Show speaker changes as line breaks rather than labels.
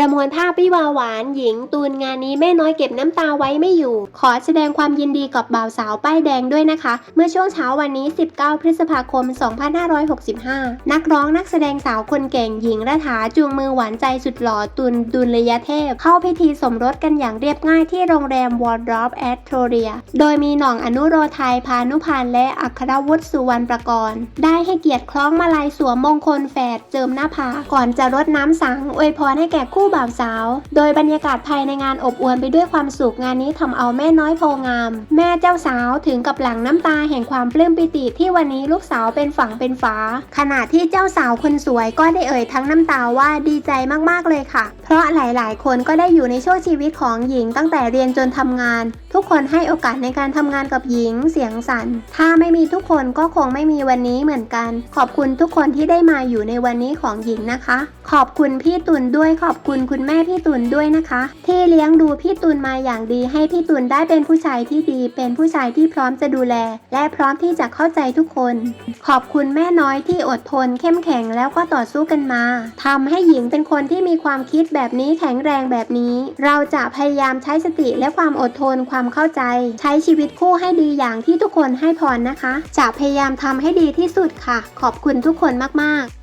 ประมวลภาพวิวาหวานหญิงตูนงานนี้แม่น้อยเก็บน้ำตาไว้ไม่อยู่ ขอแสดงความยินดีกับบ่าวสาวป้ายแดงด้วยนะคะ เมื่อช่วงเช้าวันนี้ 19 พฤษภาคม 2565 นักร้องนักแสดงสาวคนเก่งหญิงรัฐาจูงมือหวานใจสุดหล่อตุนดุลยเทพ เข้าพิธีสมรสกันอย่างเรียบง่ายที่โรงแรมวอร์ดรอปแอสโทเรีย โดยมีหน่องอนุโรไทยพานุพันธ์และอัครวุฒิสุวรรณประกรณ์ได้ให้เกียรติคล้องมาลัยสวมมงคลแฝดเจิมหน้าผากก่อนจะรดน้ำสังอวยพรให้แก่คู่บ่าวสาว โดยบรรยากาศภายในงานอบอวลไปด้วยความสุขงานนี้ทำเอาแม่น้อยโพงาม แม่เจ้าสาวถึงกับหลั่งน้ำตาแห่งความปลื้มปิติที่วันนี้ลูกสาวเป็นฝั่งเป็นฝา ขณะที่เจ้าสาวคนสวยก็ได้เอ่ยทั้งน้ำตาว่าดีใจมากๆเลยค่ะ เพราะหลายๆ คนก็ได้อยู่ในช่วงชีวิตของหญิงตั้งแต่เรียนจนทำงาน ทุกคนให้โอกาสในการทำงานกับหญิงเสียงสันถ้าไม่มีทุกคนก็คงไม่มีวันนี้เหมือนกัน ขอบคุณทุกคนที่ได้มาอยู่ในวันนี้ของหญิงนะคะ ขอบคุณพี่ตุลด้วยขอบคุณคุณแม่พี่ตุลด้วยนะคะ ที่เลี้ยงดูพี่ตุลมาอย่างดี ให้พี่ตุลได้เป็นผู้ชายที่ดี เป็นผู้ชายที่พร้อมจะดูแล และพร้อมที่จะเข้าใจทุกคน ขอบคุณแม่น้อยที่อดทน เข้มแข็งแล้วก็ต่อสู้กันมาทำให้หญิงเป็นคนที่มีความคิดแบบนี้แข็งแรงแบบนี้ เราจะพยายามใช้สติและความอดทนความเข้าใจ ใช้ชีวิตคู่ให้ดีอย่างที่ทุกคนให้พรนะคะ จะพยายามทำให้ดีที่สุดค่ะ ขอบคุณทุกคนมากๆ